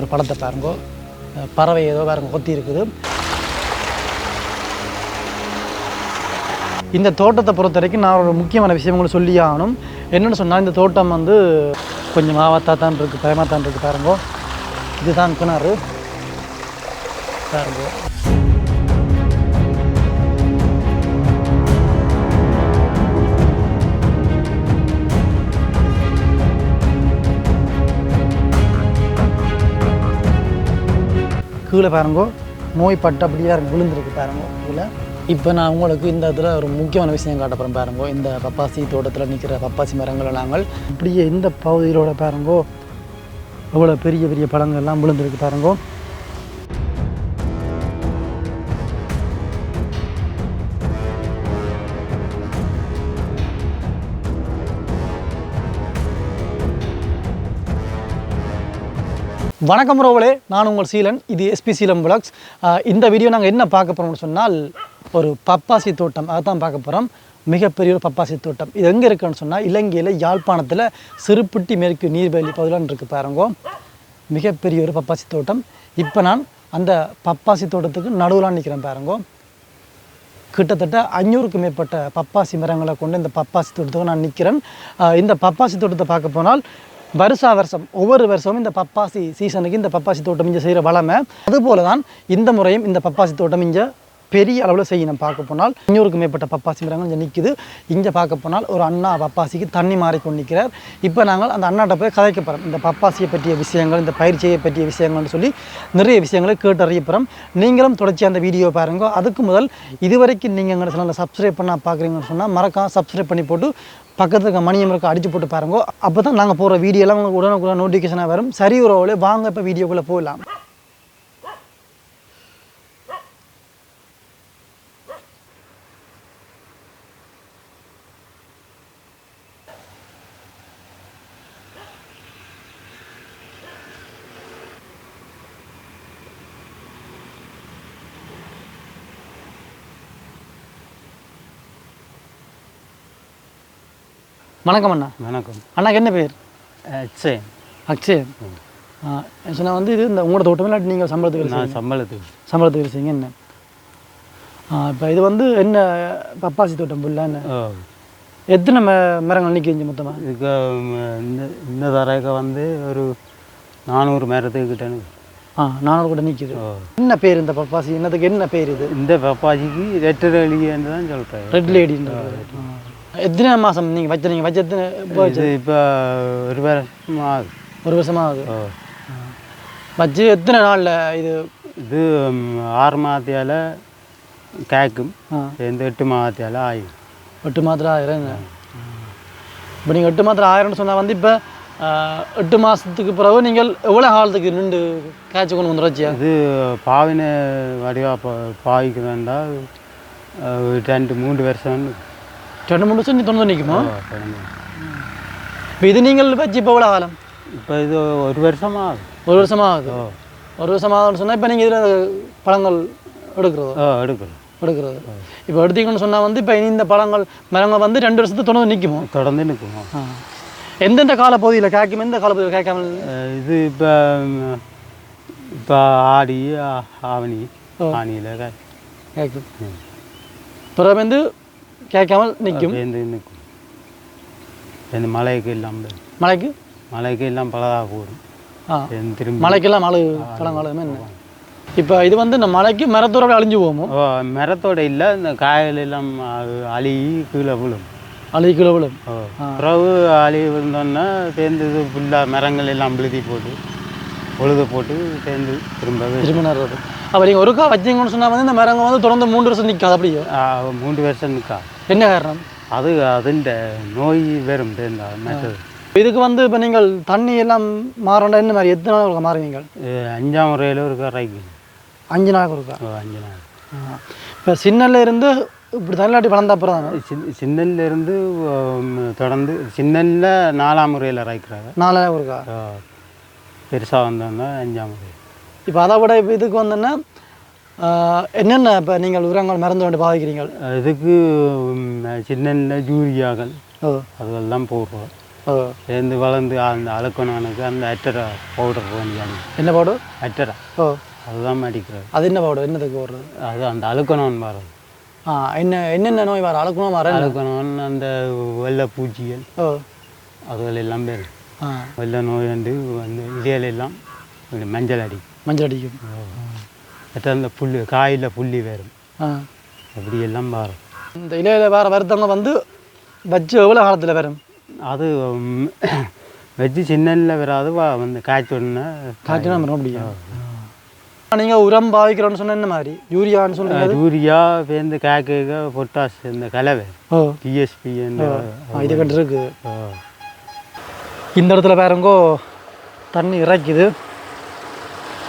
ஒரு படத்தை பாருங்கோ. பறவை ஏதோ பாருங்க கொத்தி இருக்குது. இந்த தோட்டத்தை பொறுத்த வரைக்கும் நான் ஒரு முக்கியமான விஷயம் உங்களுக்கு சொல்லி ஆகணும். என்னென்னு சொன்னால் இந்த தோட்டம் வந்து கொஞ்சம் ஆபத்தாக தான் இருக்குது பயமாக தான் இருக்குது பாருங்கோ. இதுதான் கிணறு. பாருங்கோ. கீழே பாருங்கோ. நோய் பட்டு அப்படியே விழுந்திருக்கு பாருங்கோ. கீழே. இப்போ நான் உங்களுக்கு இந்த இடத்துல ஒரு முக்கியமான விஷயம் காட்டப்புறம் பாருங்கோ. இந்த பப்பாசி தோட்டத்தில் நிற்கிற பப்பாசி மரங்களை நாங்கள் அப்படியே இந்த பகுதியிலோட பாருங்கோ எவ்வளோ பெரிய பெரிய பழங்கள் எல்லாம் விழுந்திருக்கு பாருங்கோ. வணக்கம் ரோவலே நான் உங்கள் சீலன் இது எஸ்பி சீலம் விளாக்ஸ் இந்த வீடியோ நாங்கள் என்ன பார்க்க போகிறோம்னு சொன்னால் ஒரு பப்பாசி தோட்டம் அதை தான் பார்க்க போகிறோம் மிகப்பெரிய ஒரு பப்பாசி தோட்டம். இது எங்கே இருக்குன்னு சொன்னால் இலங்கையில் யாழ்ப்பாணத்தில் சிறுப்புட்டி மேற்கு நீர்வேலி பகுதியில் இருக்குது பாருங்கோ. மிகப்பெரிய ஒரு பப்பாசி தோட்டம். இப்போ நான் அந்த பப்பாசி தோட்டத்துக்கு நடுவில் நிற்கிறேன் பாருங்கோ. கிட்டத்தட்ட அஞ்சூறுக்கு மேற்பட்ட பப்பாசி மரங்களை கொண்டு இந்த பப்பாசி தோட்டத்துக்கு நான் நிற்கிறேன் இந்த பப்பாசி தோட்டத்தை பார்க்க போனால் வருஷா வருஷம் ஒவ்வொரு வருஷமும் இந்த பப்பாசி சீசனுக்கு இந்த பப்பாசி தோட்டம் இங்கே செய்கிற வளமை. அதுபோல தான் இந்த முறையும் இந்த பப்பாசி தோட்டம் இங்கே பெரிய அளவில் செய்யணும் பார்க்க போனால் இன்னொருக்கு மேற்பட்ட பப்பாசி மரங்கள் இங்கே நிற்குது இங்கே பார்க்க போனால் ஒரு அண்ணா பப்பாசிக்கு தண்ணி மாறிக்கொண்டு நிற்கிறார் இப்போ நாங்கள் அந்த அண்ணாட்ட போய் கதைக்க போகிறோம் இந்த பப்பாசியை பற்றிய விஷயங்கள் இந்த பயிற்சியை பற்றிய விஷயங்கள்னு சொல்லி நிறைய விஷயங்களை கேட்டு அறியப்படுறோம் நீங்களும் தொடர்ச்சி அந்த வீடியோ பாருங்க. அதுக்கு முதல் இதுவரைக்கும் நீங்கள் எங்கள் சேனலை சப்ஸ்கிரைப் பண்ணால் பார்க்குறீங்கன்னு சொன்னால் மறக்காம சப்ஸ்கிரைப் பண்ணி போட்டு பக்கத்துல இருக்க மணியம் இருக்க அடிச்சு போட்டு பாருங்க. அப்போ தான் நாங்கள் போகிற வீடியோலாம் உங்களுக்கு உடனுக்குள்ள நோட்டிஃபிகேஷனாக வரும். சரி ஒரு வாங்க இப்போ வீடியோக்குள்ளே போகலாம் வணக்கம் அண்ணா. வணக்கம். அண்ணாக்கு என்ன பேர்? சரி அக்ஷய் சொன்னால் வந்து இது இந்த உங்களோட தோட்டம் இல்லாட்டி நீங்கள் சம்பளத்துக்கு நான் சம்பளத்துக்கு. சம்பளத்துக்கு வேலை செய்யுங்க என்ன இப்போ இது வந்து என்ன பப்பாசி தோட்டம் ஃபுல்லாக என்ன? எத்தனை ம மரங்கள் நிற்கிங்க மொத்தமாக இதுக்கு இந்த இந்த தரைக்கு வந்து ஒரு நானூறு மரத்துக்கு கிட்ட ஆ நானூறு கூட நிற்கிது என்ன பேர் இந்த பப்பாசி? என்னதுக்கு என்ன பேர் இது? இந்த பப்பாசிக்கு ரெட்டரளின்னு தான் சொல்கிறேன் ரெட் லேடின்றது ஆ. எத்தனை மாதம் நீங்கள் வச்ச நீங்கள் வச்ச எத்தனை இப்போ இப்போ ஒரு வருஷம் ஆகுது. ஒரு வருஷமாக ஆகுது? வச்சு எத்தனை நாளில் இது? இது ஆறு மாதத்தியால் காய்க்கும் ஆ. இந்த எட்டு மாதத்தியால் ஆகும் எட்டு மாத்திரம் ஆயிரம் இப்போ நீங்கள் எட்டு மாத்திரம் ஆயிரம்னு சொன்னால் வந்து இப்போ எட்டு மாதத்துக்கு பிறகு நீங்கள் எவ்வளோ காலத்துக்கு நின்று காய்ச்சி கொண்டு வந்து வச்சியா? இது பாவின வடிவா பாவிக்கு வேண்டாம் ரெண்டு மூன்று வருஷம் ரெண்டு மூணு வருஷம் நீ தொண்ணூறு நிற்குமா இப்போ இது நீங்கள் வச்சு இப்போ எவ்வளோ காலம் இப்போ இது ஒரு வருஷம் ஆகுது ஒரு வருஷமா ஆகுது ஒரு வருஷம் ஆகுதுன்னு சொன்னால் இப்போ நீங்கள் இதில் பழங்கள் எடுக்கிறதோ எடுக்கிறோம் எடுக்கிறது இப்போ எடுத்தீங்கன்னு சொன்னால் வந்து இப்போ இந்த பழங்கள் மரங்கள் வந்து ரெண்டு வருஷத்துக்கு தொண்ணூறு நிற்குமோ தொடர்ந்து நிற்குமா எந்தெந்த காலப்பகுதியில் காய்க்கும் எந்த காலப்பகுதியில் காய்க்காமல் அஹ் இது இப்போ இப்போ ஆடி ஆவணி ஆணியில் காய்க்கும் பிறகு வந்து காய்க்காமல் நிற்கும் நிற்கும் இந்த மழைக்கு இல்லாமல் மழைக்கு மழைக்கு எல்லாம் பலதாக கூடும் திரும்பி மழைக்கெல்லாம் மழை பழங்காலமே என்ன இப்போ இது வந்து இந்த மலைக்கு மரத்தோட அழிஞ்சு போகுமோ மரத்தோட இல்லை இந்த காய்கள் எல்லாம் அழுகி கீழே விழும் அழுகி கிலோ விழும் பிறகு அழுகி விழுந்தோன்னா சேர்ந்து இது ஃபுல்லாக மரங்கள் எல்லாம் விழுதி போட்டு உழுது போட்டு சேர்ந்து திரும்ப திரும்ப நடுறது அப்போ நீங்கள் ஒருக்கா வச்சீங்கன்னு சொன்னால் வந்து இந்த மரங்கள் வந்து தொடர்ந்து மூன்று வருஷம் நிற்காது அப்படியே மூன்று வருஷம் நிற்கா என்ன காரணம்? அது அதுண்ட நோய் வரும் மற்றது இதுக்கு வந்து இப்போ நீங்கள் தண்ணி எல்லாம் மாறண்டா என்ன மாதிரி? எத்தனை நாள் ஒருக்கா மாறுவீங்க அஞ்சாம் முறையில் இருக்கா. ரைக்கு அஞ்சு நாள் இருக்கா அஞ்சு நாள். இப்போ சின்னல்லேருந்து இப்படி தமிழ்நாட்டு வளர்ந்த அப்புறம் சின்னல்ல இருந்து தொடர்ந்து சின்னல்ல நாலாம் முறையில் ரைக்கிறாங்க நாலாம் இருக்கா பெருசாக வந்தோம்னா அஞ்சாம் முறை இப்போ அதை விட இப்போ இதுக்கு வந்தோன்னா என்னென்ன இப்போ நீங்கள் உரங்கள் மருந்து கொண்டு பாவிக்கிறீங்க இதுக்கு யூரியாக்கள். ஓ. அதெல்லாம் போடுறோம். ஓ. சேர்ந்து வளர்ந்து அந்த அழுக்கணவனுக்கு அந்த அட்டரா பவுடர் பண்ணிக்காங்க என்ன பவுடர்? அட்டரா ஓ. அதுதான் அடிக்கிறது அது என்ன பவுடர்? என்னதுக்கு போடுறது அது அந்த அழுக்கணவன் வரும் ஆ என்ன என்னென்ன நோய் வர அழுக்கணும் வர அழுக்கணவன் அந்த வெள்ளை பூச்சிகள். ஓ. அதுகள் எல்லாம் பேர் ஆ. வெள்ளை நோய் வந்து அந்த இலையில எல்லாம் இப்படி மஞ்சள் அடி. மஞ்சள் அடிக்கும். மற்ற அந்த புல்லு காயில் புள்ளி வேறும். அப்படி எல்லாம் வரும் இந்த இலையில வேற வருத்தவங்க வந்து வச்சு எவ்வளோ காலத்தில் வரும்? அது வச்சு சின்னல வராது வா- வந்து காய்ச்ச உடனே காய்ச்சினா வரும் அப்படியா? நீங்கள் உரம் பாவிக்கிறோன்னு சொன்ன என்ன மாதிரி? யூரியான்னு சொல்லுங்க யூரியா பேருந்து காய்க்க பொட்டாஸ் இந்த கலவை ஆ, இது கண்டு இருக்கு இந்த இடத்துல பாருங்கோ தண்ணி இறைக்குது.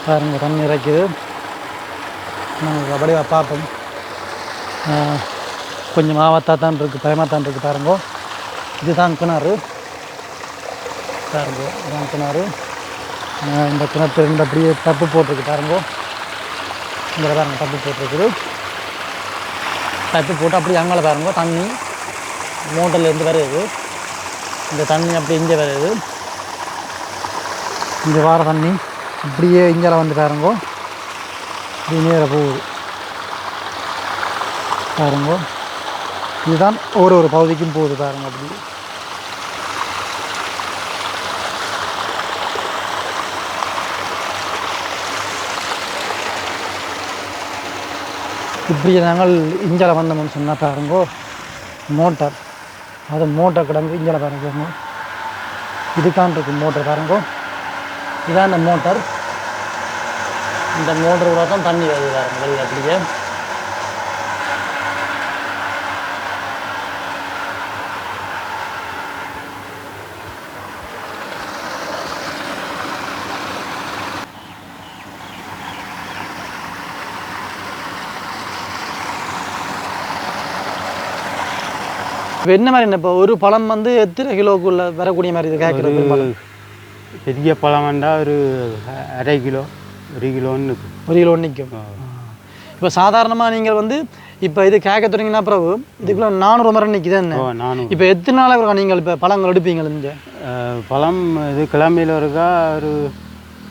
பாருங்க தண்ணி இறைக்குது. நாங்கள் அப்படியே பார்ப்போம். கொஞ்சம் ஆபத்தாக தான் இருக்குது பயமாக தான் இருக்குது பாருங்கோ. இதுதான் கிணறு. பாருங்கோ இதுதான் கிணறு. இந்த கிணத்து ரெண்டு அப்படியே தப்பு போட்டிருக்கு பாருங்கோ. இந்த பாருங்க தப்பு போட்டிருக்குது. தப்பு போட்டு அப்படியே அங்கே பாருங்க தண்ணி மோட்டர்லேருந்து வருது. இந்த தண்ணி அப்படி இங்கே வருது. இங்கே வார தண்ணி அப்படியே இங்கே வந்து பாருங்கோ. இது நேராக போகுது. பாருங்கோ. இதுதான் ஒரு ஒரு பகுதிக்கும் போகுது பாருங்க அப்படி. இப்படி நாங்கள் இஞ்சால வந்தோம்னு சொன்னால் பாருங்கோ. மோட்டார். அது மோட்டார் கிடங்கு இஞ்சலை பாருங்க இதுக்கான் இருக்கு மோட்டர் பாருங்கோ. இதான் இந்த மோட்டார். இந்த மோட்டர் கூட தான் தண்ணி வருது பாருங்க வெளியே அப்படியே. இப்போ என்ன மாதிரி இப்போ ஒரு பழம் வந்து எத்தனை கிலோக்குள்ள வரக்கூடிய மாதிரி இது கேட்குறது பெரிய பழம் வேண்டா ஒரு அரை கிலோ. ஒரு கிலோன்னு இருக்கும் ஒரு கிலோ நிற்கும் இப்போ சாதாரணமாக நீங்கள் வந்து இப்போ இது கேட்க தொடங்கினா பிறகு இதுக்குள்ள நானூறு மரம் நிற்குது என்ன? இப்போ எத்தனை நாளாக இருக்கா நீங்கள் இப்போ பழங்கள் எடுப்பீங்க இந்த பழம் இது கிளம்பியில் இருக்கா ஒரு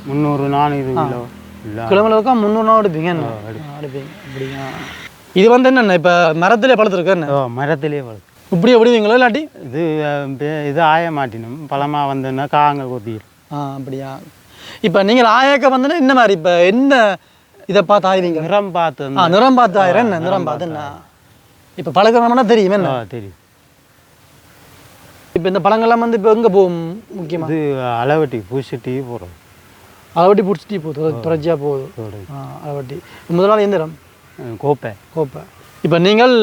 முந்நூறு நானூறு கிலோ. இல்லை. கிழமையில இருக்கா முந்நூறு நாள் எடுப்பீங்க என்ன? எடுப்பீங்க. அப்படியா. இது வந்து என்னென்ன இப்போ மரத்திலே பழுத்துருக்கு என்ன? ஓ மரத்திலே வளர்த்து இப்படியே விடுவீங்களோ இல்லாட்டி? இது இது ஆய மாட்டினோம். பழமாக வந்ததுன்னா காங்க கொத்திடும் ஆ அப்படியா. இப்போ நீங்கள் ஆயாக்க வந்தோன்னா என்ன மாதிரி இப்போ என்ன இதை பார்த்து ஆய்வீங்க நிறம் பார்த்து ஆ நிறம் பார்த்து ஆயிரம் என்ன? நிறம் பார்த்து என்ன? இப்போ பழக்கிறோம்னா தெரியும் என்ன? தெரியும். இப்போ இந்த பழங்கள்லாம் வந்து இப்போ எங்கே போகும் முக்கியமாக இது அளவட்டி பூசட்டி போடுறோம் அளவட்டி பிடிச்சிட்டு போகுது தொடர்ச்சியாக போகுது. அளவட்டி முதலாளி எந்த இடம்? அஹ், கோப்பை. கோப்பை. இப்போ நீங்கள்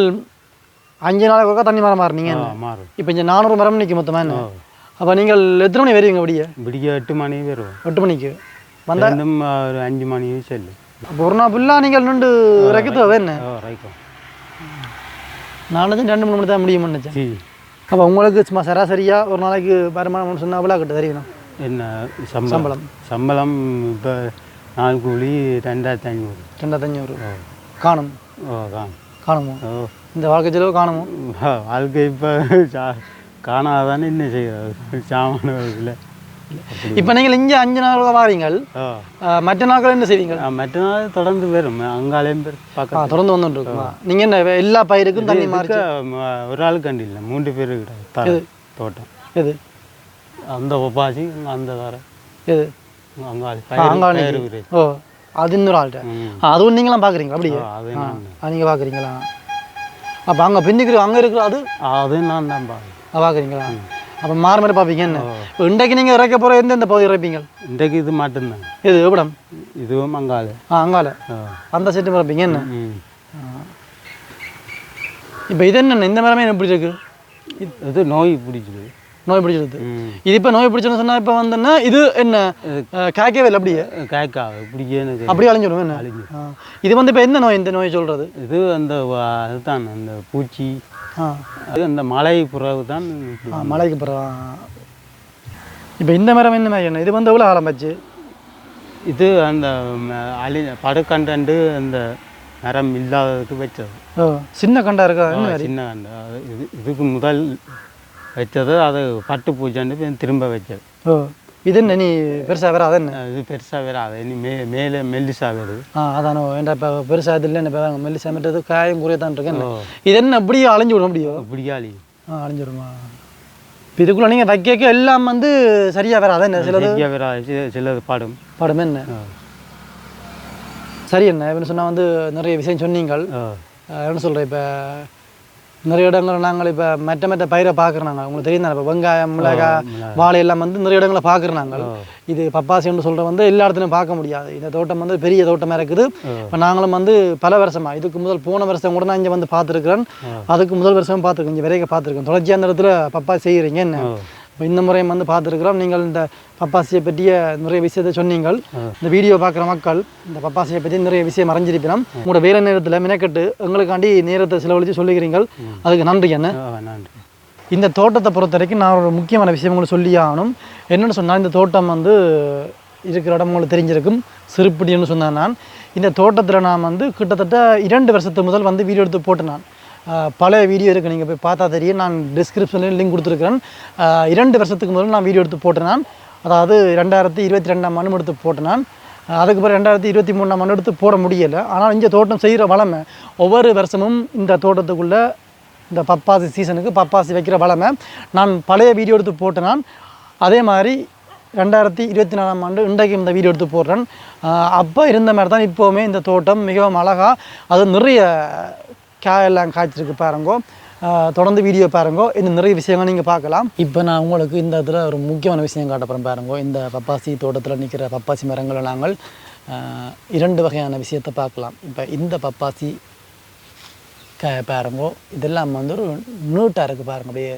அஞ்சு நாளைக்கு தண்ணி மரம் மாறினீங்க மாறும். இப்போ இங்கே நானூறு மரம் நிற்கும் மொத்தமாக என்ன. அப்போ நீங்கள் எத்தனை மணி வருவீங்க விடிய? விடிய எட்டு மணி வருவோம். எட்டு மணிக்கு. வந்தா வந்தும் ஒரு அஞ்சு மணி செல்லு. அப்போ ஒரு நாள் ஃபுல்லாக நீங்கள் நின்று இறக்கி தேவை என்ன ஓ ரைக்கம் நான் நினைச்சேன் ரெண்டு மூணு மணி தான் முடியும்னு நினச்சேன். அப்போ உங்களுக்கு சும்மா சராசரியாக ஒரு நாளைக்கு வருமானம் சொன்னால் அவ்வளோ கிட்ட தெரியணும் என்ன சம்பளம். சம்பளம். இப்போ நாலு கூலி ரெண்டாயிரத்தி ஐநூறு. ரெண்டாயிரத்தஞ்சூறு ஓ காணும். ஓ காணும். காணுமோ? இந்த வாழ்க்கை செலவு காணுமோ? வாழ்க்கை இப்போ காணாதானே என்ன செய்யறது சாமான இப்போ நீங்கள் இங்கே அஞ்சு நாள் வாரீங்கள். மற்ற நாட்கள் என்ன செய்வீங்க மற்ற நாள் தொடர்ந்து வரும். அங்காலையும் பேர் பார்க்க தொடர்ந்து வந்துட்டு இருக்குமா நீங்கள் என்ன எல்லா பயிருக்கும் தண்ணி மாறி ஒரு ஆள் கண்டு இல்லை. மூன்று பேர் கிடையாது தோட்டம். எது? அந்த ஒப்பாசி அந்த தர. எது? அங்காளி. அங்காளி. விரை. ஓ அது இன்னொரு ஆள்கிட்ட. அதுவும் நீங்களாம் பார்க்குறீங்களா அப்படியே? நீங்கள் பார்க்குறீங்களா? அப்போ அங்கே பின்னுக்கு அங்கே இருக்கிற அது? அது நான் தான் பார்க்கணும் பார்க்குறீங்களா அப்போ மாறி மாறி பார்ப்பீங்க என்ன? இப்போ இன்றைக்கு நீங்கள் இறக்க போகிற எந்தெந்த பகுதி இறப்பீங்க? இன்றைக்கு இது மட்டும்தான். எது எவ்வளம் இதுவும் அங்காளி. ஆ அங்கால. அந்த செட்டு இறப்பீங்க என்ன. இப்போ இது என்ன இந்த மரமே எப்படி இருக்கு இது நோய் பிடிச்சிது நோய் பிடிச்சிருக்கு. ம். இது இப்போ நோய் பிடிச்சுன்னு சொன்னால் இப்போ வந்தோன்னா இது என்ன? காய்க்கவே இல்லை அப்படியே? காய்க்கா பிடிக்கன்னு தெரியும். அப்படியே அழிஞ்சிடும் என்ன? அழிஞ்சு. இது வந்து இப்போ என்ன நோய் இந்த நோய் சொல்கிறது இது அந்த அதுதான் அந்த பூச்சி அது அந்த மலை புறவு தான் மலைக்கு பிறகு இப்போ இந்த மரம் என்ன இது வந்து எவ்வளோ ஆரம்பிச்சு இது அந்த அழி படுக்கண்டு அந்த மரம் இல்லாததுக்கு வச்சது சின்ன கண்டா இருக்கா? சின்ன கண்டு. இது இதுக்கு முதல் வச்சது அது பட்டு பூஜைன்னு திரும்ப வச்சது இது என்ன நீ பெருசாக வேற என்ன இது பெருசாக வேறு அது இனி மே மேலே மெல்லிசா வருது ஆ அதானோ ஏன்டா இப்போ பெருசாக இது இல்லை இப்போ மெல்லி சமைட்டது காயம் குறைய தான் இருக்கேன். இது என்ன அப்படியே அழிஞ்சு விட முடியும் பிடிக்காளி ஆ அழிஞ்சிருமா இப்போ இதுக்குள்ளே நீங்கள் வைக்க எல்லாம் வந்து சரியாக வேற என்ன சிலது வேறு சிலது பாடும் படம் என்ன. சரி என்ன என்ன சொன்னால் வந்து நிறைய விஷயம் சொன்னீங்கள் என்ன சொல்கிறேன் இப்போ நிறைய இடங்கள் நாங்கள் இப்போ மற்ற மற்ற பயிரை பார்க்குறோம் நாங்கள். உங்களுக்கு தெரியும் இப்போ வெங்காயம் மிளகாய் வாழை எல்லாம் வந்து நிறைய இடங்களை பார்க்குறோம் நாங்கள். இது பப்பாசின்னு சொல்கிற வந்து எல்லா இடத்துலையும் பார்க்க முடியாது. இந்த தோட்டம் வந்து பெரிய தோட்டமாக இருக்குது. இப்போ நாங்களும் வந்து பல வருஷமாக இதுக்கு முதல் போன வருஷம் கூட நான் இங்கே வந்து பார்த்துருக்குறேன். அதுக்கு முதல் வருஷம் பார்த்துருக்கேன். இங்கே வரைக்கும் பார்த்துருக்கேன். தொடர்ச்சியாக அந்த இடத்துல பப்பாசி செய்கிறீங்க என்ன? இந்த முறையும் வந்து பார்த்துருக்குறோம். நீங்கள் இந்த பப்பாசியை பற்றிய நிறைய விஷயத்தை சொன்னீங்கள். இந்த வீடியோ பார்க்குற மக்கள் இந்த பப்பாசியை பற்றி நிறைய விஷயம் அறிஞ்சிருப்பினோம். உங்களோட வேலை நேரத்தில் மெனக்கெட்டு எங்களுக்காண்டி நேரத்தை செலவழித்து சொல்லிக்கிறீங்கள் அதுக்கு நன்றி என்ன? நன்றி. இந்த தோட்டத்தை பொறுத்த வரைக்கும் நான் ஒரு முக்கியமான விஷயம் உங்களுக்கு சொல்லி ஆகணும். என்னென்னு சொன்னால் இந்த தோட்டம் வந்து இருக்கிற இடம் உங்களுக்கு தெரிஞ்சிருக்கும். சிறுப்பிடின்னு சொன்னேன் நான். இந்த தோட்டத்தில் நான் வந்து கிட்டத்தட்ட இரண்டு வருஷத்து முதல் வந்து வீடியோ எடுத்து போட்டேன் நான். பழைய வீடியோ இருக்குது நீங்கள் போய் பார்த்தா தெரியும். நான் டிஸ்கிரிப்ஷன்லேயும் லிங்க் கொடுத்துருக்குறேன். இரண்டு வருஷத்துக்கு முதல்ல நான் வீடியோ எடுத்து போட்டேன் நான் அதாவது ரெண்டாயிரத்தி இருபத்தி ரெண்டாம் ஆண்டு எடுத்து போட்டேன் நான் அதுக்கு ரெண்டாயிரத்தி இருபத்தி மூணாம் ஆண்டு எடுத்து போட முடியலை. ஆனால் இந்த தோட்டம் செய்கிற வளமை ஒவ்வொரு வருஷமும் இந்த தோட்டத்துக்குள்ளே இந்த பப்பாசி சீசனுக்கு பப்பாசி வைக்கிற வளமை நான் பழைய வீடியோ எடுத்து போட்டேன் நான் அதே மாதிரி ரெண்டாயிரத்தி இருபத்தி நாலாம் ஆண்டு இன்றைக்கு இந்த வீடியோ எடுத்து போடுறேன். அப்போ இருந்த மாதிரி தான் இப்போவுமே இந்த தோட்டம் மிகவும் அழகாக அது நிறைய காயெல்லாம் காய்ச்சிருக்கு பாருங்கோ. தொடர்ந்து வீடியோ பாருங்கோ. இன்னும் நிறைய விஷயங்கள் நீங்கள் பார்க்கலாம். இப்போ நான் உங்களுக்கு இந்த இதில் ஒரு முக்கியமான விஷயம் காட்டப்புறம் பாருங்கோ. இந்த பப்பாசி தோட்டத்தில் நிற்கிற பப்பாசி மரங்களை நாங்கள் இரண்டு வகையான விஷயத்தை பார்க்கலாம். இப்போ இந்த பப்பாசி க பாருங்கோ. இதெல்லாம் வந்து ஒரு நீட்டாக இருக்குது பாருங்க. அப்படியே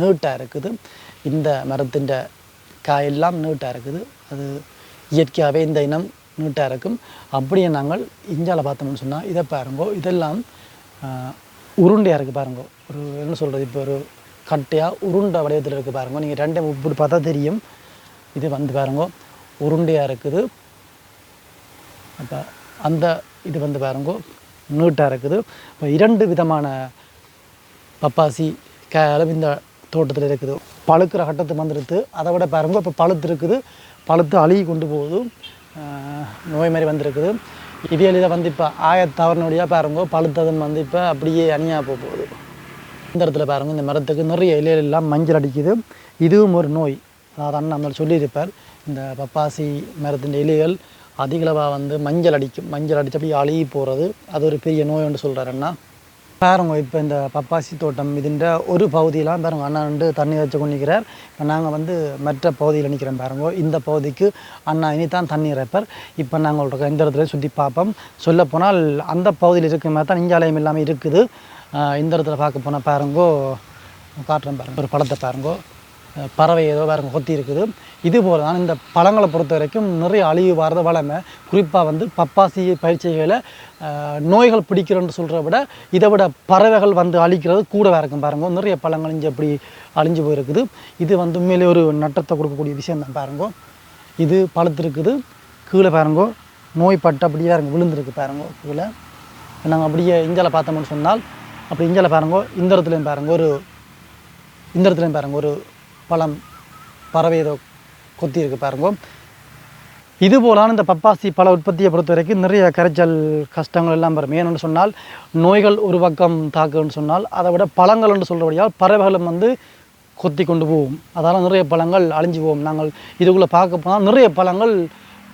நீட்டாக இருக்குது. இந்த மரத்தின் காயெல்லாம் நீட்டாக இருக்குது. அது இயற்கையாகவே இந்த இனம் நீட்டாக இருக்கும். அப்படியே நாங்கள் இஞ்சால பார்த்தோம்னு சொன்னால் இதை பாருங்கோ. இதெல்லாம் உருண்டையாக இருக்குது பாருங்கள் ஒரு என்ன சொல்கிறது இப்போ ஒரு கட்டையாக உருண்டை வடிவத்தில் இருக்குது பாருங்க. நீங்கள் ரெண்டே இப்படி பார்த்தா தெரியும். இது வந்து பாருங்கோ. உருண்டையாக இருக்குது. அப்போ அந்த இது வந்து பாருங்க. நீட்டாக இருக்குது. இப்போ இரண்டு விதமான பப்பாசி காலம் இந்த தோட்டத்தில் இருக்குது. பழுக்கிற கட்டத்துக்கு வந்துடுது அதை விட பாருங்க இப்போ பழுத்து இருக்குது. பழுத்து அழுகி கொண்டு போகுது. ஆஹ் நோய் மாதிரி வந்திருக்குது. இவியல் இதை வந்து இப்போ ஆயத்தவரனுடைய பாருங்க பழுத்ததுன்னு வந்து இப்போ அப்படியே அணியாக போக போகுது. இந்த இடத்துல பாருங்க இந்த மரத்துக்கு நிறைய இலைகள் மஞ்சள் அடிக்குது. இதுவும் ஒரு நோய். அதாவது அண்ணன் நம்மள சொல்லியிருப்பார் இந்த பப்பாசி மரத்தின் இலைகள் அதிகளவாக வந்து மஞ்சள் அடிக்கும். மஞ்சள் அடித்து அப்படியே அழுகி போகிறது அது ஒரு பெரிய நோய் சொல்கிறார் அண்ணா. பாருங்க இப்போ இந்த பப்பாசி தோட்டம் இதுன்ற ஒரு பகுதியெல்லாம் பாருங்க அண்ணா வந்து தண்ணி வச்சு கொண்டிருக்கிறார் இப்போ நாங்கள் வந்து மற்ற பகுதியில் நிற்கிறோம் பாருங்க. இந்த பகுதிக்கு அண்ணா இனி தான் தண்ணி இறைப்பார். இப்போ நாங்கள் ஒரு இந்த இடத்துல சுற்றி பார்ப்போம். சொல்லப்போனால் அந்த பகுதியில் இருக்கிற மாதிரி தான் இஞ்சாலயம் இல்லாமல் இருக்குது. இந்த இடத்துல பார்க்க போனால் பாருங்கோ காட்டுறேன் பாருங்க ஒரு படத்தை பாருங்கோ. பறவை ஏதோ வேறு கொத்தி இருக்குது. இது போல தான் இந்த பழங்களை பொறுத்த வரைக்கும் நிறைய அழிவு வரத வளமை குறிப்பாக வந்து பப்பாசி பயிற்சிகளை நோய்கள் பிடிக்கிறோன்னு சொல்கிறத விட இதை விட பறவைகள் வந்து அழிக்கிறது கூட இருக்கும் பாருங்க. நிறைய பழங்கள் இங்கே அப்படி அழிஞ்சு போயிருக்குது. இது வந்து உண்மையிலே ஒரு நட்டத்தை கொடுக்கக்கூடிய விஷயம் தான் பாருங்க. இது பழுத்திருக்குது. கீழே பாருங்கோ. நோய்பட்டு அப்படியே பாருங்க விழுந்திருக்கு பாருங்க கீழே. நாங்கள் அப்படியே இஞ்சால பார்த்தோம்னு சொன்னால் அப்படி இஞ்சால பாருங்க இந்த இடத்துலையும் பாருங்க ஒரு இந்த இடத்துலையும் பாருங்க ஒரு பழம் பறவை ஏதோ கொத்தி இருக்குது பாருங்க. இது போலான இந்த பப்பாசி பழ உற்பத்தியை பொறுத்த வரைக்கும் நிறைய கரைச்சல் கஷ்டங்கள் எல்லாம் வரும். ஏன்னு சொன்னால் நோய்கள் ஒரு பக்கம் தாக்குன்னு சொன்னால் அதை விட பழங்கள் என்று சொல்கிறபடியால் பறவைகளும் வந்து கொத்தி கொண்டு போவோம் அதனால் நிறைய பழங்கள் அழிஞ்சு போவோம் நாங்கள் இதுக்குள்ளே பார்க்க போனால் நிறைய பழங்கள்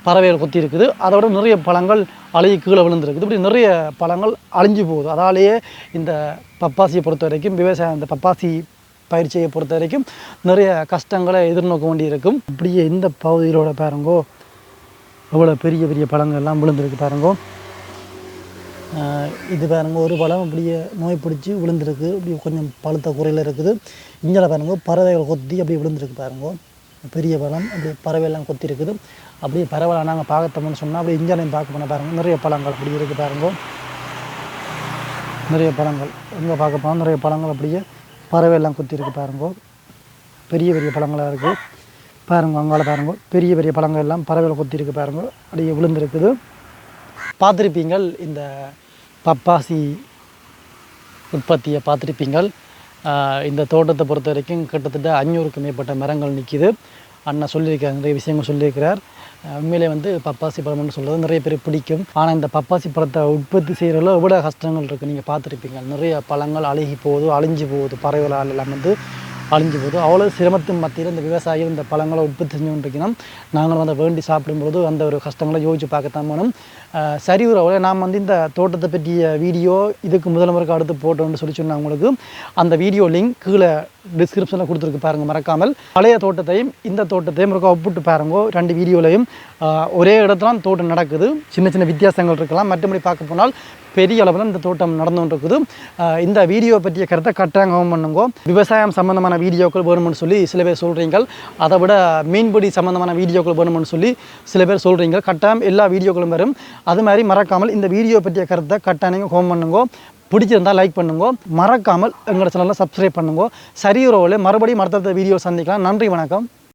பறவைகள் கொத்தி இருக்குது அதை விட நிறைய பழங்கள் அழுகி கீழே விழுந்துருக்குது. இப்படி நிறைய பழங்கள் அழிஞ்சு போகுது. அதாலேயே இந்த பப்பாசியை பொறுத்த வரைக்கும் விவசாயம் இந்த பப்பாசி பயிற்சியை பொறுத்த வரைக்கும் நிறைய கஷ்டங்களை எதிர்நோக்க வேண்டியிருக்கும். இப்படியே இந்த பகுதியிலோட பாருங்கோ. எவ்வளோ பெரிய பெரிய பழங்கள் எல்லாம் விழுந்திருக்கு பாருங்கோ. இது பாருங்க ஒரு பழம் அப்படியே நோய் பிடிச்சி விழுந்திருக்கு. இப்படி கொஞ்சம் பழுத்த குறையில் இருக்குது. இங்கே பாருங்க பறவைகள் கொத்தி அப்படியே விழுந்திருக்கு பாருங்க. பெரிய பழம் அப்படியே பறவையெல்லாம் கொத்தி இருக்குது அப்படியே பறவை நாங்கள் பார்க்கத்தோம்னு சொன்னால் அப்படியே இஞ்சாலையும் பார்க்க போனால் பாருங்க. நிறைய பழங்கள் அப்படி இருக்குது பாருங்க. நிறைய பழங்கள் எங்கே பார்க்க போனால் நிறைய பழங்கள் அப்படியே பறவை எல்லாம் இருக்கு பாருங்க. பெரிய பெரிய பழங்களாக இருக்குது பாருங்க அங்கால பாருங்க. பெரிய பெரிய பழங்கள் எல்லாம் பறவைகள் கொத்தி இருக்கு பாருங்க. அப்படியே விழுந்திருக்குது. பார்த்துருப்பீங்கள் இந்த பப்பாசி உற்பத்தியை பார்த்துருப்பீங்கள். இந்த தோட்டத்தை பொறுத்த வரைக்கும் கிட்டத்தட்ட அஞ்சூறுக்கும் மேற்பட்ட மரங்கள் நிற்கிது அண்ணா சொல்லியிருக்கார் நிறைய விஷயங்கள் சொல்லியிருக்கிறார். உண்மையிலே வந்து பப்பாசி பழம்னு சொல்கிறது நிறைய பேர் பிடிக்கும். ஆனால் இந்த பப்பாசி பழத்தை உற்பத்தி செய்கிறதுல எவ்வளோ கஷ்டங்கள் இருக்குது நீங்கள் பார்த்துருப்பீங்க. நிறைய பழங்கள் அழுகி போகுது அழிஞ்சு போகுது பறவைகளால் எல்லாம் வந்து அழிஞ்சு போகுது அவ்வளோ சிரமத்தின் மத்தியில் இந்த விவசாயிகள் இந்த பழங்களை உற்பத்தி செஞ்சு கொண்டிருக்கணும். நாங்களும் அதை வேண்டி சாப்பிடும்போது அந்த ஒரு கஷ்டங்களை யோசிச்சு பார்க்கத்தான் வேணும். ஆஹ் சரி உறவுல நாம் வந்து இந்த தோட்டத்தை பற்றிய வீடியோ இதுக்கு முதல் முறைக்கு அடுத்து போட்டோம்னு சொல்லி சொன்னால் உங்களுக்கு அந்த வீடியோ லிங்க் கீழே டிஸ்கிரிப்ஷனில் கொடுத்துருக்கு பாருங்கள் மறக்காமல். பழைய தோட்டத்தையும் இந்த தோட்டத்தையும் இருக்க ஒப்பிட்டு பாருங்க. ரெண்டு வீடியோலையும் ஒரே இடத்துல தான் தோட்டம் நடக்குது. சின்ன சின்ன வித்தியாசங்கள் இருக்கலாம். மற்றபடி பார்க்க போனால் பெரிய அளவில் இந்த தோட்டம் நடந்து கொண்டு இருக்குது இந்த வீடியோ பற்றிய கருத்தை கட்டாயம் பண்ணுங்க. விவசாயம் சம்மந்தமான வீடியோக்கள் வேணும்னு சொல்லி சில பேர் சொல்கிறீங்க அதை விட மீன்பிடி சம்மந்தமான வீடியோக்கள் வேணும்னு சொல்லி சில பேர் சொல்கிறீங்க கட்டாயம் எல்லா வீடியோக்களும் வரும். அது மாதிரி மறக்காமல் இந்த வீடியோ பற்றிய கருத்தை கட்டாயம் ஹோம் பண்ணுங்க. பிடிச்சிருந்தா லைக் பண்ணுங்க. மறக்காமல் எங்களோட சேனலில் சப்ஸ்கிரைப் பண்ணுங்க. சரி உறவுல மறுபடியும் அடுத்தடுத்த வீடியோ சந்திக்கலாம். நன்றி வணக்கம்.